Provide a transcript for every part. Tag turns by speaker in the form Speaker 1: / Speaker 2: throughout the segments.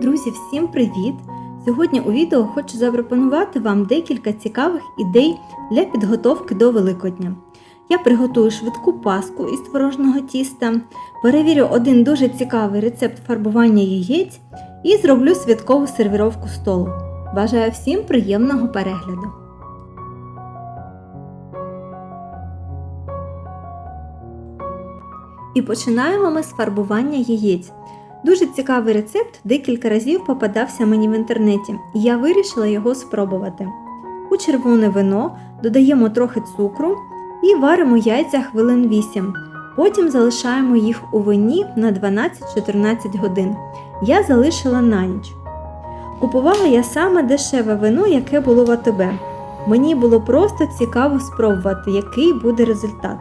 Speaker 1: Друзі, всім привіт! Сьогодні у відео хочу запропонувати вам декілька цікавих ідей для підготовки до Великодня. Я приготую швидку паску із творожного тіста, перевірю один дуже цікавий рецепт фарбування яєць і зроблю святкову сервіровку столу. Бажаю всім приємного перегляду! І починаємо ми з фарбування яєць. Дуже цікавий рецепт декілька разів попадався мені в інтернеті, і я вирішила його спробувати. У червоне вино додаємо трохи цукру і варимо яйця хвилин 8. Потім залишаємо їх у вині на 12-14 годин. Я залишила на ніч. Купувала я саме дешеве вино, яке було в АТБ. Мені було просто цікаво спробувати, який буде результат.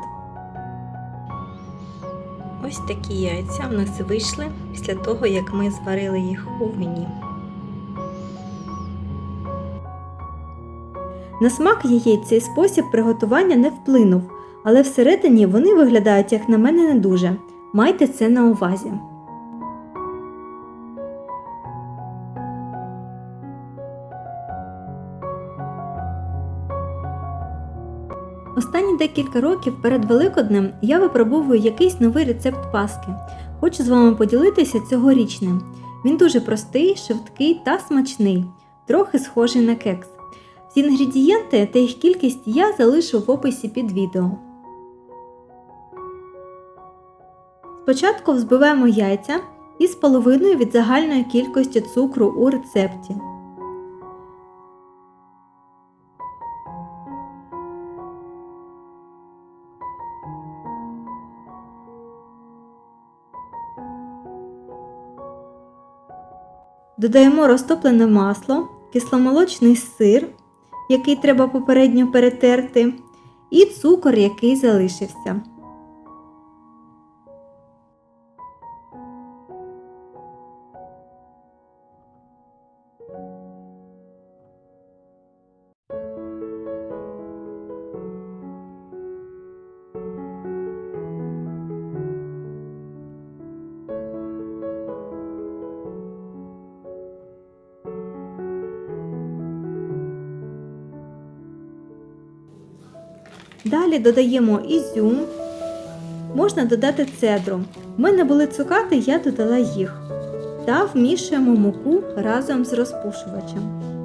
Speaker 1: Ось такі яйця в нас вийшли після того, як ми зварили їх у вині. На смак яєць цей спосіб приготування не вплинув, але всередині вони виглядають, як на мене, не дуже. Майте це на увазі. Останні декілька років перед Великоднем я випробовую якийсь новий рецепт паски. Хочу з вами поділитися цьогорічним. Він дуже простий, швидкий та смачний, трохи схожий на кекс. Всі інгредієнти та їх кількість я залишу в описі під відео. Спочатку взбиваємо яйця із половиною від загальної кількості цукру у рецепті. Додаємо розтоплене масло, кисломолочний сир, який треба попередньо перетерти, і цукор, який залишився. Далі додаємо ізюм, можна додати цедру. У мене були цукати, я додала їх. Та вмішуємо муку разом з розпушувачем.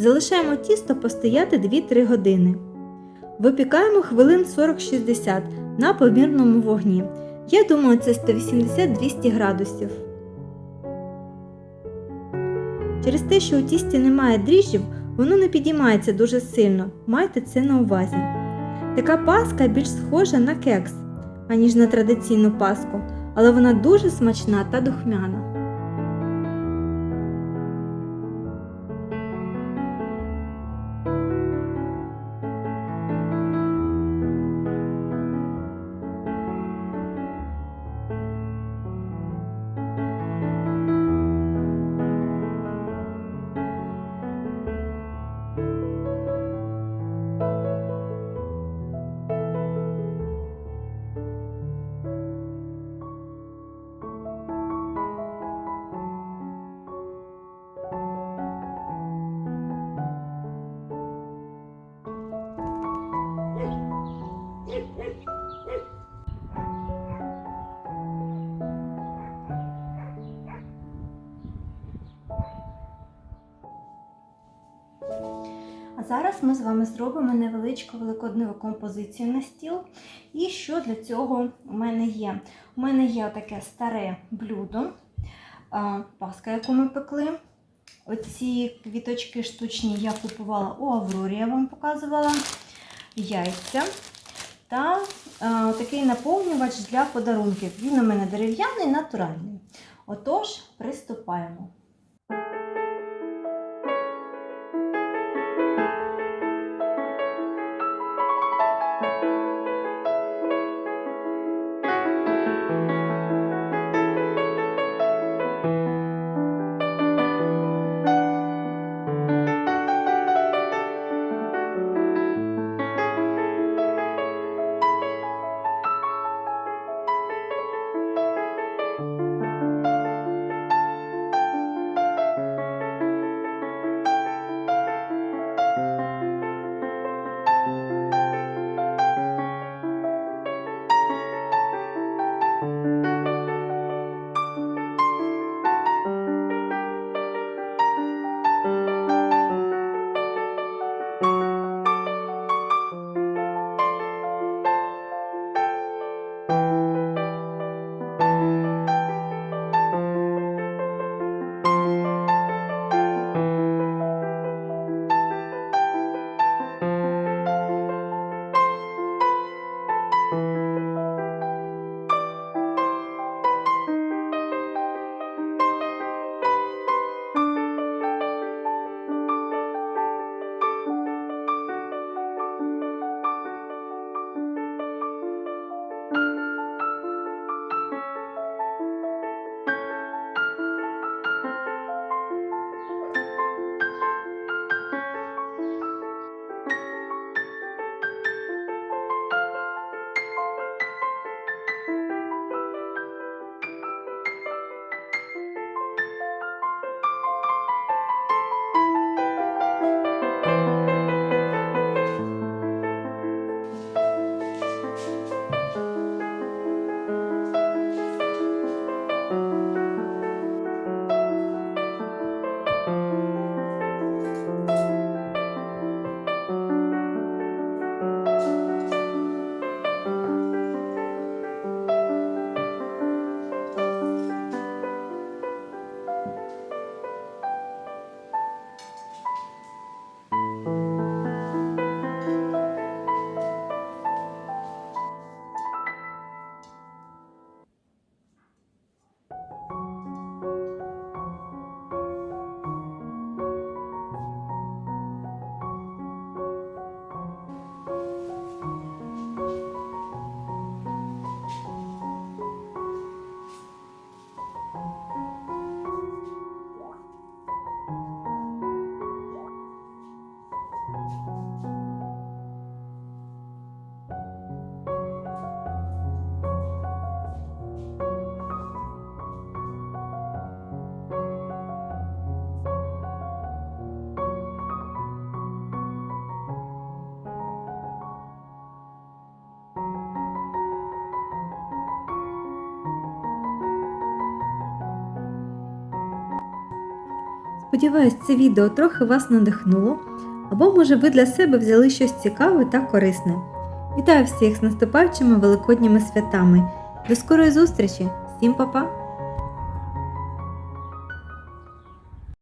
Speaker 1: Залишаємо тісто постояти 2-3 години. Випікаємо хвилин 40-60 на помірному вогні. Я думаю, це 180-200 градусів. Через те, що у тісті немає дріжджів, воно не підіймається дуже сильно. Майте це на увазі. Така паска більш схожа на кекс, аніж на традиційну паску, але вона дуже смачна та духмяна. А зараз ми з вами зробимо невеличку великодневу композицію на стіл. І що для цього у мене є? У мене є таке старе блюдо, паска, яку ми пекли. Оці квіточки штучні я купувала у Аврорі, я вам показувала яйця. Та а, такий наповнювач для подарунків. Він у мене дерев'яний, натуральний. Отож, приступаємо. Thank you. Сподіваюсь, це відео трохи вас надихнуло, або може ви для себе взяли щось цікаве та корисне. Вітаю всіх з наступаючими великодніми святами. До скорої зустрічі! Всім па-па!